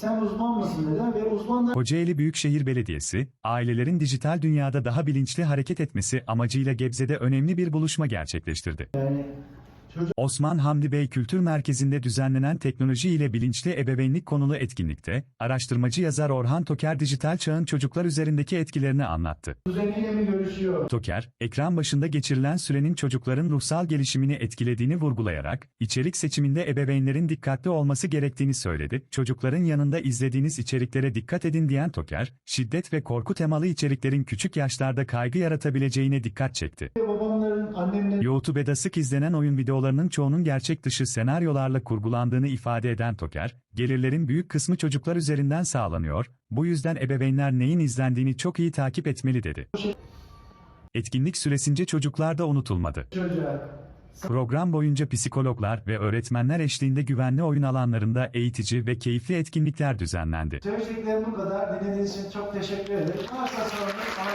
Sen uzman mısın dediler ve uzman da Kocaeli Büyükşehir Belediyesi, ailelerin dijital dünyada daha bilinçli hareket etmesi amacıyla Gebze'de önemli bir buluşma gerçekleştirdi. yani Osman Hamdi Bey Kültür Merkezi'nde düzenlenen teknoloji ile bilinçli ebeveynlik konulu etkinlikte, araştırmacı yazar Orhan Toker dijital çağın çocuklar üzerindeki etkilerini anlattı. kuzeniyle mi görüşüyor? Toker, ekran başında geçirilen sürenin çocukların ruhsal gelişimini etkilediğini vurgulayarak, içerik seçiminde ebeveynlerin dikkatli olması gerektiğini söyledi. Çocukların yanında izlediğiniz içeriklere dikkat edin diyen Toker, şiddet ve korku temalı içeriklerin küçük yaşlarda kaygı yaratabileceğine dikkat çekti. Annemlerin YouTube'da sık izlenen oyun videolarının çoğunun gerçek dışı senaryolarla kurgulandığını ifade eden Toker, gelirlerin büyük kısmı çocuklar üzerinden sağlanıyor, bu yüzden ebeveynler neyin izlendiğini çok iyi takip etmeli dedi. Etkinlik süresince çocuklar da unutulmadı. Program boyunca psikologlar ve öğretmenler eşliğinde güvenli oyun alanlarında eğitici ve keyifli etkinlikler düzenlendi. Söyleyeceklerim bu kadar. Dinlediğiniz için çok teşekkür ederim. Varsa sorunuz bana.